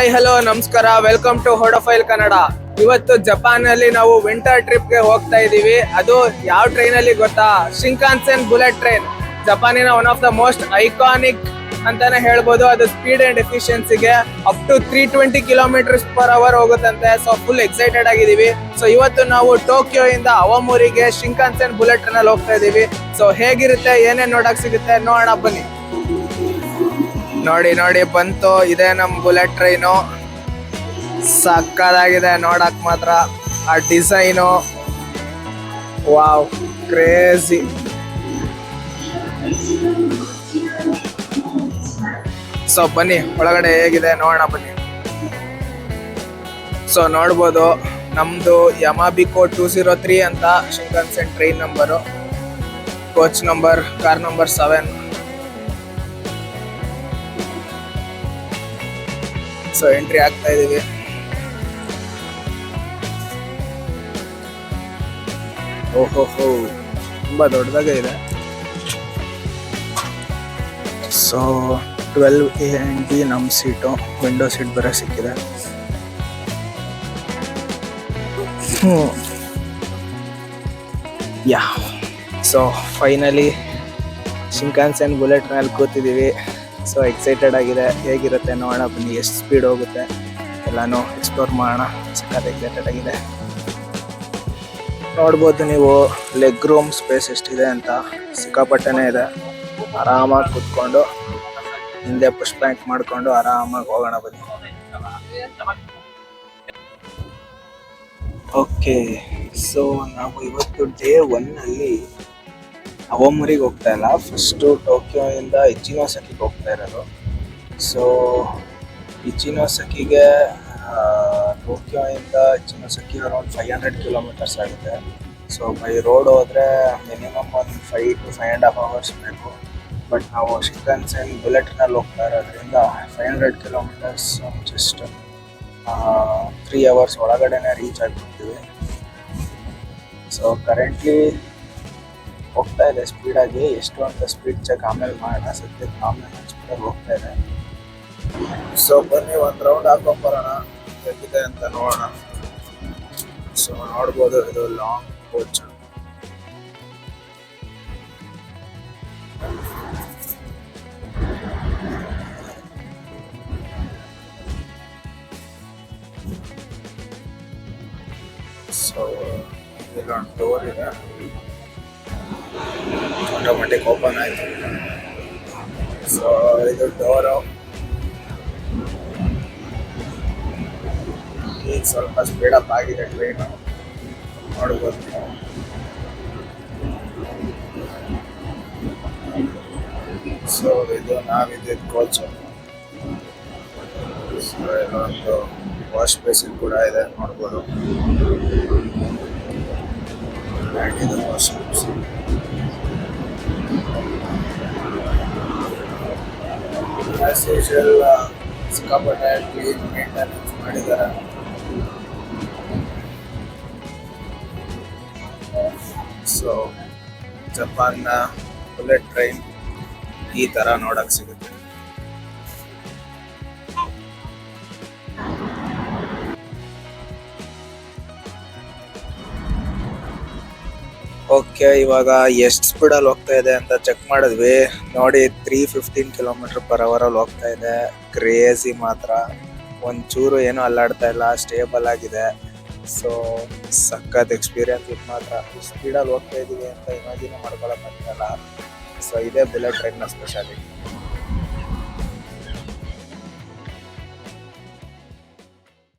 Hi, hello, ನಮಸ್ಕಾರ. Welcome to ಹೊಡಫೈಲ್ ಕನ್ನಡ ಇವತ್ತು ಜಪಾನ್ ಅಲ್ಲಿ ನಾವು ವಿಂಟರ್ ಟ್ರಿಪ್ಗೆ ಹೋಗ್ತಾ ಇದೀವಿ. ಅದು ಯಾವ ಟ್ರೈನ್ ಅಲ್ಲಿ ಗೊತ್ತಾ? ಶಿಂಕಾನ್ಸೆನ್ ಬುಲೆಟ್ ಟ್ರೈನ್ ಜಪಾನಿನ one of the most iconic ಅಂತಾನೆ ಹೇಳ್ಬೋದು. ಅದು speed and ಎಫಿಷಿಯನ್ಸಿಗೆ up to three twenty kilometres per hour ಹೋಗುತ್ತಂತೆ. So full excited ಆಗಿದೀವಿ ಸೊ ಇವತ್ತು ನಾವು ಟೋಕಿಯೋ ಇಂದ ಅವಮೂರಿಗೆ ಶಿಂಕಾನ್ಸೆನ್ ಬುಲೆಟ್ ಟ್ರೈನ್ ಅಲ್ಲಿ ಹೋಗ್ತಾ ಇದೀವಿ. ಸೊ ಹೇಗಿರುತ್ತೆ? ಏನೇನ್ ನೋಡಕ್ ಸಿಗುತ್ತೆ? ನೋಡೋಣ, ಬನ್ನಿ. ನೋಡಿ ನೋಡಿ, ಬಂತು. ಇದೆ ನಮ್ ಬುಲೆಟ್ ಟ್ರೈನು. ಸಕ್ಕದಾಗಿದೆ, ನೋಡಕ್ ಮಾತ್ರ. ಆ ಡಿಸೈನು. Wow, crazy. ಸೊ, ಬನ್ನಿ, ಒಳಗಡೆ ಹೇಗಿದೆ ನೋಡೋಣ, ಬನ್ನಿ. ಸೊ, ನೋಡ್ಬೋದು, ನಮ್ದು ಯಮಾಬಿಕೋ ಟೂ ಜೀರೋ ತ್ರೀ ಅಂತ Shinkansen train number coach number car number seven so entry ಆಗ್ತಾ ಇದ್ದೀವಿ. ಓಹೋ ಹೋ ತುಂಬ ದೊಡ್ಡದಾಗೆ ಇದೆ. So twelve A and B ನಮ್ಮ ಸೀಟು ವಿಂಡೋ ಸೀಟ್ ಬರೋ ಸಿಕ್ಕಿದೆ. ಹ್ಞೂ yeah so finally Srikanta bullet ಮೇಲೆ ಕೂತಿದ್ದೀವಿ. ಸೊ ಎಕ್ಸೈಟೆಡ್ ಆಗಿದೆ. ಹೇಗಿರುತ್ತೆ ನೋಡೋಣ ಬನ್ನಿ. ಎಷ್ಟು ಸ್ಪೀಡ್ ಹೋಗುತ್ತೆ? ಎಲ್ಲಾನು ಎಕ್ಸ್ಪ್ಲೋರ್ ಮಾಡೋಣ. ಸಖತ್ ಎಕ್ಸೈಟೆಡ್ ಆಗಿದೆ. ನೋಡ್ಬೋದು ನೀವು ಲೆಗ್ ರೂಮ್ ಸ್ಪೇಸ್ ಎಷ್ಟಿದೆ ಅಂತ. ಸಿಕ್ಕಾಪಟ್ಟೆನೇ ಇದೆ. ಆರಾಮಾಗಿ ಕೂತ್ಕೊಂಡು, ಹಿಂದೆ ಪುಷ್ ಬ್ಯಾಂಕ್ ಮಾಡ್ಕೊಂಡು ಆರಾಮಾಗಿ ಹೋಗೋಣ ಬನ್ನಿ. ಓಕೆ ಸೊ ನಾವು ಇವತ್ತು ಡೇ ಒನ್ನಲ್ಲಿ ಅವಮೂರಿಗೆ ಹೋಗ್ತಾ ಇಲ್ಲ. ಫಸ್ಟು ಟೋಕಿಯೋ ಇಂದ ಇಚಿನೋಸಕಿಗೆ ಹೋಗ್ತಾ ಇರೋದು. ಸೊ ಇಚಿನೋಸಕಿಗೆ ಟೋಕಿಯೋ ಇಂದ Ichinoseki around five hundred kilometres ಆಗುತ್ತೆ. ಸೊ ಬೈ ರೋಡ್ ಹೋದರೆ ಮಿನಿಮಮ್ ಒಂದು five to five and half hours ಬೇಕು. ಬಟ್ ನಾವು ಶಿಕನ್ಸೆನ್ ಬುಲೆಟ್ನಲ್ಲಿ ಹೋಗ್ತಾ ಇರೋದ್ರಿಂದ five hundred kilometres just three hours ಒಳಗಡೆನೆ ರೀಚ್ ಆಗಿಬಿಡ್ತೀವಿ. ಸೊ ಕರೆಂಟ್ಲಿ ಹೋಗ್ತಾ ಇದೆ ಸ್ಪೀಡಾಗಿ ಎಷ್ಟು ಅಂತ ಸ್ಪೀಡ್ ಚೆಕ್ ಆಮೇಲೆ ಮಾಡೋಣ. ಸದ್ಯಕ್ಕೆ ಆಮೇಲೆ ಸ್ಪೀಡಾಗಿ ಹೋಗ್ತಾ ಇದೆ. ಸೊ ಬನ್ನಿ, ಒಂದು ರೌಂಡ್ ಹಾಕೊಂಬರೋಣ. ಹೇಗಿದೆ ಅಂತ ನೋಡೋಣ. ಸೊ ನೋಡ್ಬೋದು, ಇದು ಲಾಂಗ್ ಕೋಚ್ ಸೊ ಇಲ್ಲೊಂದು ಡೋರ್ ಇದೆ. ಆಟೋಮೆಟಿಕ್ ಓಪನ್ ಆಯ್ತು. ಸೊ ಇದು ಡೋರು ಈಗ ಸ್ವಲ್ಪ ಸ್ಪೀಡ್ ಅಪ್ ಆಗಿದೆ ಟ್ರೈನ್ ನೋಡ್ಬೋದು. ನೀವು. ಸೊ ಇದು ನಾವಿದ್ದ ಕೋಚು ಸೊ ಇಲ್ಲೊಂದು ವಾಶ್ ಬೇಸಿನ್ ಕೂಡ ಇದೆ, ನೋಡ್ಬೋದು. ಇದು ವಾಶ್ ಆಸ್ ಯೂಶಲ್ ಸಿಕ್ಕಾಪಟ್ಟೆ ಕ್ಲೀನ್ ಮೇಂಟೆನೆನ್ಸ್ ಮಾಡಿದ್ದಾರೆ. ಸೊ ಜಪಾನ್ನ ಬುಲೆಟ್ ಟ್ರೈನ್ ಈ ತರ ನೋಡಕ್ ಸಿಗುತ್ತೆ. ಓಕೆ, ಇವಾಗ ಎಷ್ಟು ಸ್ಪೀಡಲ್ಲಿ ಹೋಗ್ತಾ ಇದೆ ಅಂತ ಚೆಕ್ ಮಾಡಿದ್ವಿ. ನೋಡಿ ತ್ರೀ ಫಿಫ್ಟೀನ್ ಕಿಲೋಮೀಟರ್ ಪರ್ ಅವರಲ್ಲಿ ಹೋಗ್ತಾ ಇದೆ. ಕ್ರೇಜಿ ಮಾತ್ರ. ಒಂಚೂರು ಏನೂ ಅಲ್ಲಾಡ್ತಾ ಇಲ್ಲ ಸ್ಟೇಬಲ್ ಆಗಿದೆ. ಸೊ ಸಖತ್ ಎಕ್ಸ್ಪೀರಿಯನ್ಸ್ ಇದು ಮಾತ್ರ. ಸ್ಪೀಡಲ್ಲಿ ಹೋಗ್ತಾ ಇದೀವಿ ಅಂತ ಇಮ್ಯಾಜಿನ್ ಮಾಡ್ಕೊಳಕ್ ಆಗ್ತಿಲ್ಲ ಸೊ ಇದೇ ಬುಲೆಟ್ ಟ್ರೈನ್ನ ಸ್ಪೆಷಾಲಿಟಿ